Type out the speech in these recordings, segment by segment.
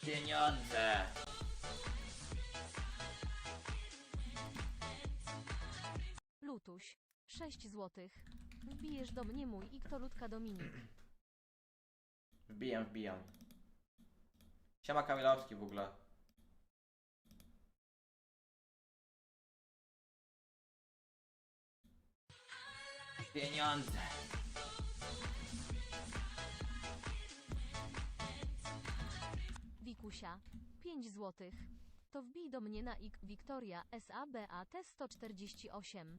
Pieniądze! Lutuś. 6 złotych. Wbijesz do mnie mój i kto ludka Dominik. Wbijam, wbijam. Siema Kamilowski w ogóle. Pieniądze! Wikusia. 5 złotych. To wbij do mnie na ik Wiktoria SABAT 148.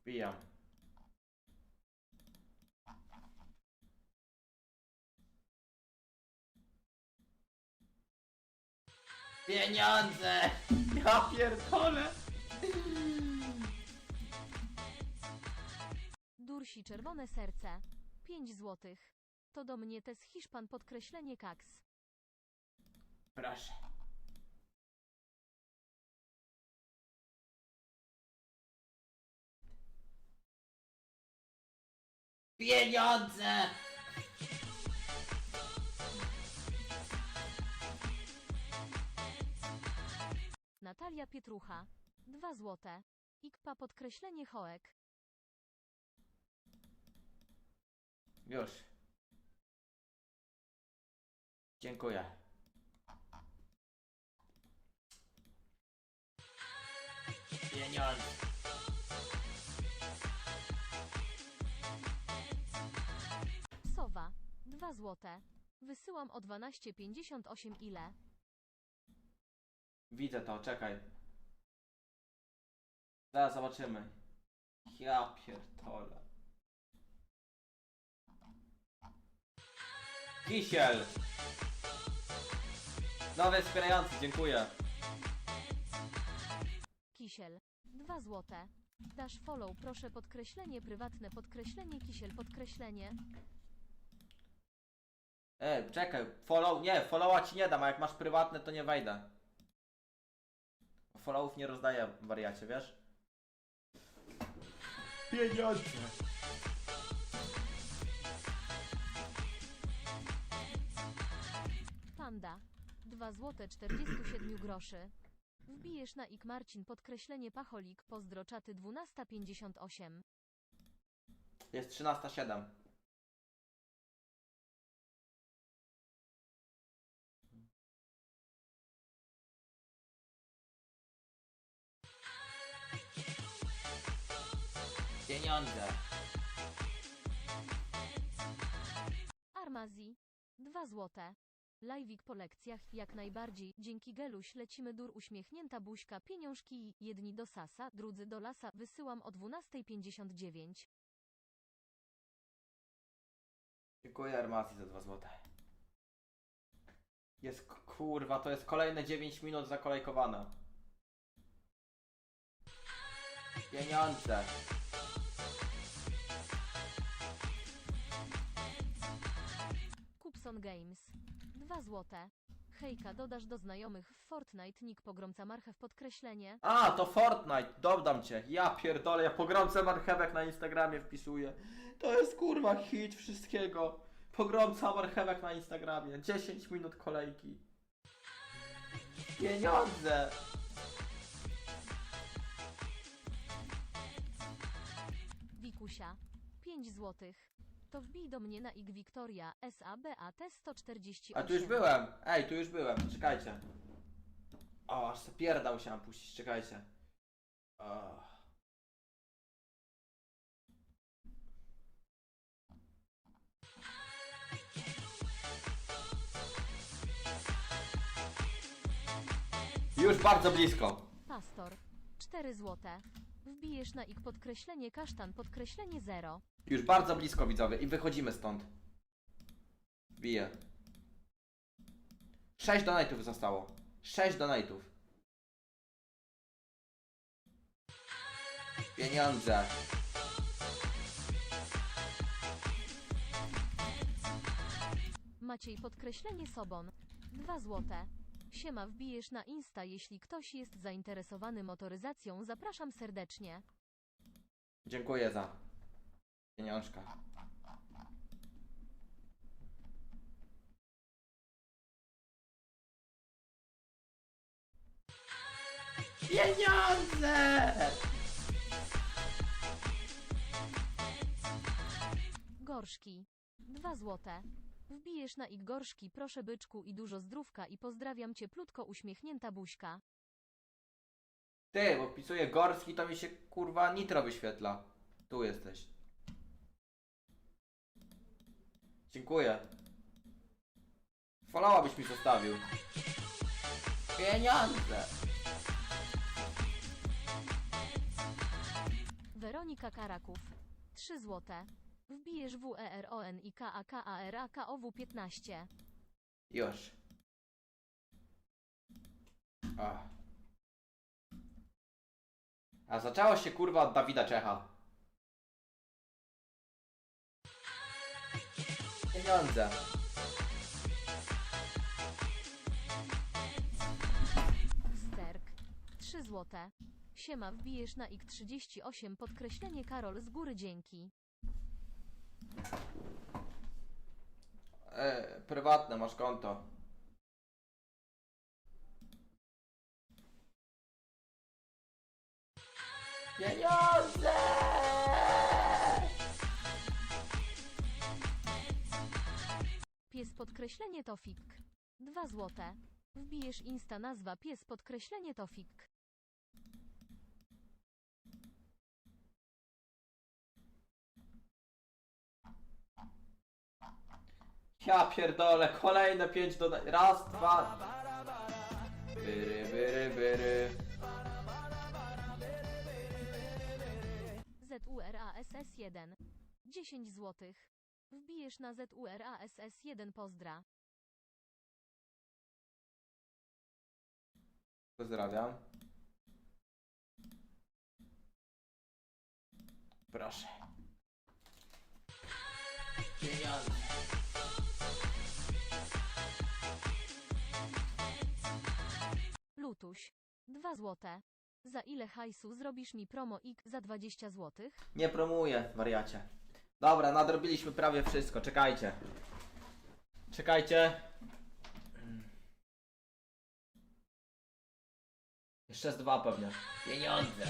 Wbijam. Pieniądze! Ja pierdolę! Dursi czerwone serce. 5 złotych. To do mnie tes Hiszpan podkreślenie kaks. Proszę. Pieniądze! Natalia Pietrucha. 2 złote. Ikpa podkreślenie hoek. Już. Dziękuję. Pieniądze. Sowa. 2 złote. Wysyłam o 12,58 ile? Widzę to, czekaj. Zaraz zobaczymy. Ja pierdolę. Kisiel! Nowy wspierający, dziękuję. Kisiel. 2 złote. Dasz follow proszę podkreślenie prywatne podkreślenie kisiel podkreślenie. Ej, czekaj, follow, nie, followa ci nie dam, a jak masz prywatne to nie wejdę. Followów nie rozdaję wariacie, wiesz? Pieniądze! Panda. 2 złote 47 groszy. Wbijesz na ik Marcin podkreślenie pacholik pozdro czaty 12.58. Jest 13.07. Pieniądze. Armazi. 2 złote. Live'ik po lekcjach, jak najbardziej. Dzięki Geluś lecimy dur uśmiechnięta buźka, pieniążki, jedni do sasa, drudzy do lasa, wysyłam o 12.59. Dziękuję Armacji za 2 złote. Jest kurwa, to jest kolejne 9 minut zakolejkowane. Pieniądze. Kupson Games. 2 złote. Hejka, dodasz do znajomych w Fortnite, nick pogromca marchew podkreślenie. A, to Fortnite, dodam cię. Ja pierdolę, ja pogromcę marchewek na Instagramie wpisuję. To jest kurwa hit wszystkiego. Pogromca marchewek na Instagramie. 10 minut kolejki. Pieniądze. Wikusia. 5 złotych. To wbij do mnie na ik Wiktoria SABAT 148. A tu już byłem. Ej, tu już byłem. Czekajcie. O, aż se pierda musiałem puścić. Czekajcie. O. Już bardzo blisko. Pastor. 4 złote. Wbijesz na ik podkreślenie kasztan podkreślenie 0. Już bardzo blisko widzowie i wychodzimy stąd. Biję. 6 donate'ów zostało. 6 donate'ów. Pieniądze. Maciej podkreślenie Sobon. 2 złote. Siema wbijesz na Insta jeśli ktoś jest zainteresowany motoryzacją zapraszam serdecznie. Dziękuję za pieniążka. Pieniądze! Gorszki. Dwa złote. Wbijesz na ich gorszki, proszę byczku i dużo zdrówka i pozdrawiam cieplutko uśmiechnięta buźka. Ty, bo wpisuję Gorski, to mi się kurwa nitro wyświetla. Tu jesteś. Dziękuję. Followa byś mi zostawił. Pieniądze! Weronika Karaków. 3 złote. Wbijesz E WERON i KAKARAKOW 15. Już. Ach. A zaczęło się kurwa od Dawida Czecha. Pieniądze. Sterk. 3 złote. Siema wbijesz na ich 38 podkreślenie Karol z góry dzięki. E, prywatne, masz konto. Pieniądze! Pies podkreślenie Tofik. 2 złote. Wbijesz insta nazwa pies podkreślenie Tofik. Ja pierdolę, kolejne pięć doda... Raz, dwa... Byry, byry, byry. ZURASS 1. 10 złotych. Wbijesz na ZURASS 1 pozdra. Pozdrawiam. Proszę. Pieniądze. Lutuś. 2 złote. Za ile hajsu zrobisz mi promo ik za 20 złotych? Nie promuję, wariacie. Dobra, nadrobiliśmy prawie wszystko, czekajcie. Czekajcie. Jeszcze z dwa pewnie. Pieniądze.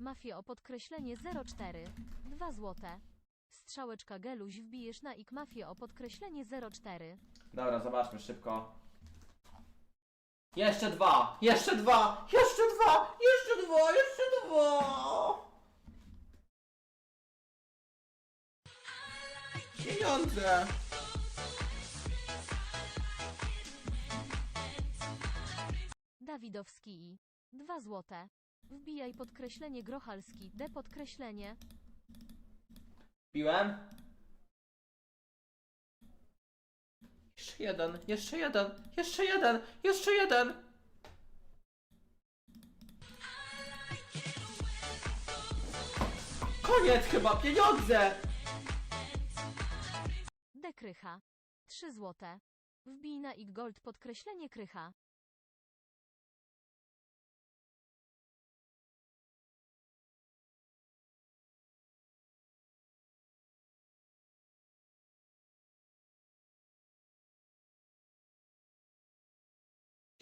Mafia o podkreślenie 04. 2 złote. Strzałeczka geluś wbijesz na ik mafię o podkreślenie 04. Dobra, zobaczmy szybko. Jeszcze dwa! Jeszcze dwa! Jeszcze dwa! Jeszcze dwa! Jeszcze dwa! Pieniądze! Dawidowski i 2 złote. Wbijaj podkreślenie grochalski D podkreślenie. Piłem? Jeszcze jeden, jeszcze jeden, jeszcze jeden, jeszcze jeden! Koniec chyba, pieniądze! D krycha. 3 złote. Wbij na gold podkreślenie krycha.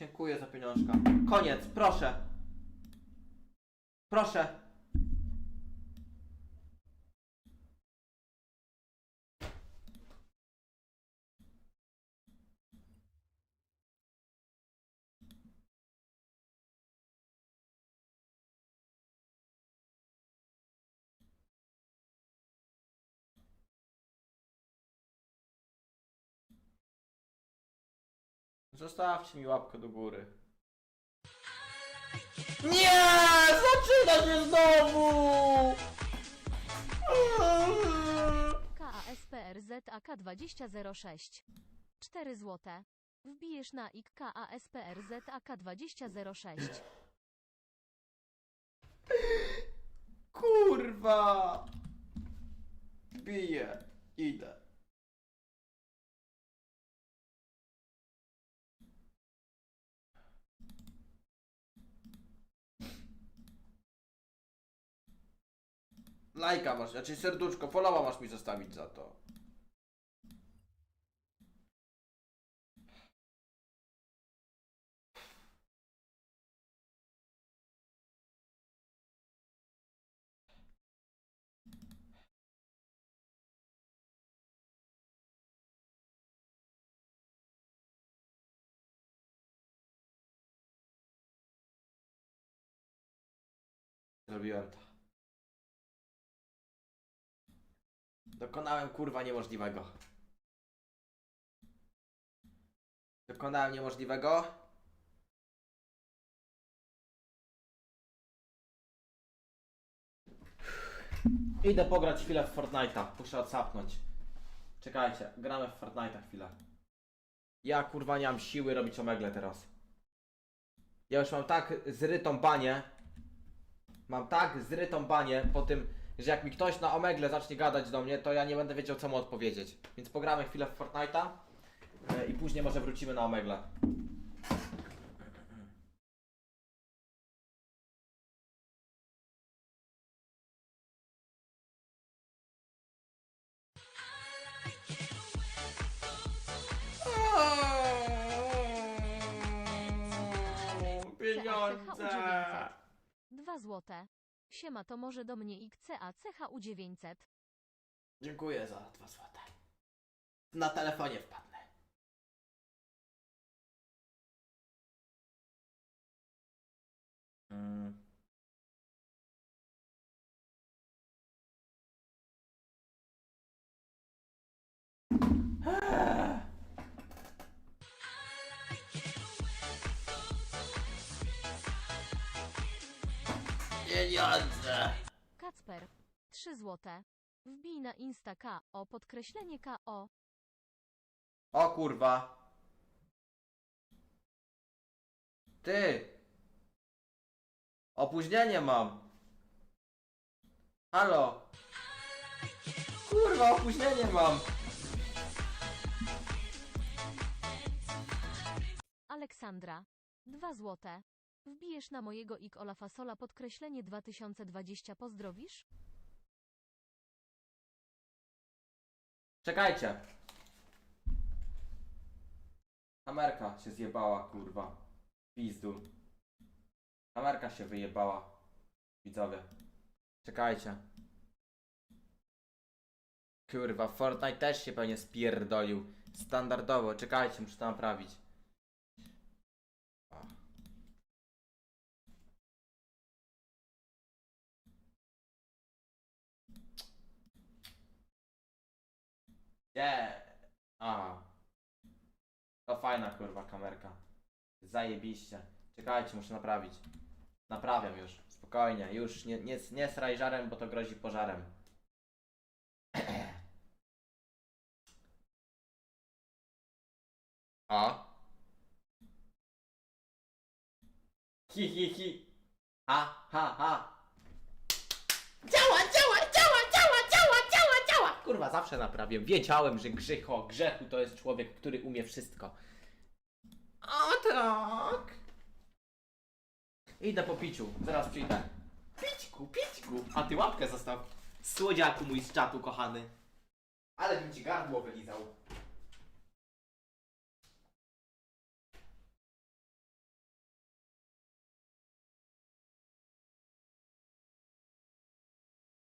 Dziękuję za pieniążka. Koniec, proszę. Proszę. Zostawcie mi łapkę do góry. Nie! Zaczyna się znowu! KASPRZAK 2006. 4 złote. Wbijesz na ik KASPRZAK 2006. Kurwa! Biję. Idę. Lajka masz, znaczy serduszko, followa masz mi zostawić za to. Zrobiłem to. Dokonałem kurwa niemożliwego. Dokonałem niemożliwego. Idę pograć chwilę w Fortnite'a. Muszę odsapnąć. Czekajcie, gramy w Fortnite'a chwilę. Ja kurwa nie mam siły robić omegle teraz. Ja już mam tak zrytą banię. Mam tak zrytą banię po tym, że jak mi ktoś na omegle zacznie gadać do mnie, to ja nie będę wiedział co mu odpowiedzieć. Więc pogramy chwilę w Fortnite'a e, i później może wrócimy na omegle. Pieniądze! 2 złote. Siema to może do mnie XCA CHU 900. Dziękuję za dwa złote. Na telefonie wpadnę. Mm. Pieniądze! Kacper. 3 złote. Wbij na Insta K o podkreślenie K o. O kurwa. Ty. Opóźnienie mam. Halo. Kurwa, opóźnienie mam. Aleksandra. 2 złote. Wbijesz na mojego ik Ola Fasola podkreślenie 2020 pozdrowisz? Czekajcie. Kamerka się zjebała, kurwa. Pizdu. Kamerka się wyjebała. Widzowie. Czekajcie. Kurwa, Fortnite też się pewnie spierdolił. Standardowo, czekajcie, muszę to naprawić. Nie. A. To fajna kurwa kamerka. Zajebiście. Czekajcie, muszę naprawić. Naprawiam już. Spokojnie. Już nie, nie, nie sraj żarem, bo to grozi pożarem. O. Hi, hi, hi. Ha, ha, ha. Działa, działa, działa, działa, działa! Kurwa, zawsze naprawię. Wiedziałem, że grzecho, grzechu to jest człowiek, który umie wszystko. A tak. Idę po piciu, zaraz przyjdę. Pićku, pićku. A ty łapkę zostaw. Słodziaku mój z czatu, kochany. Ale bym ci gardło wylizał.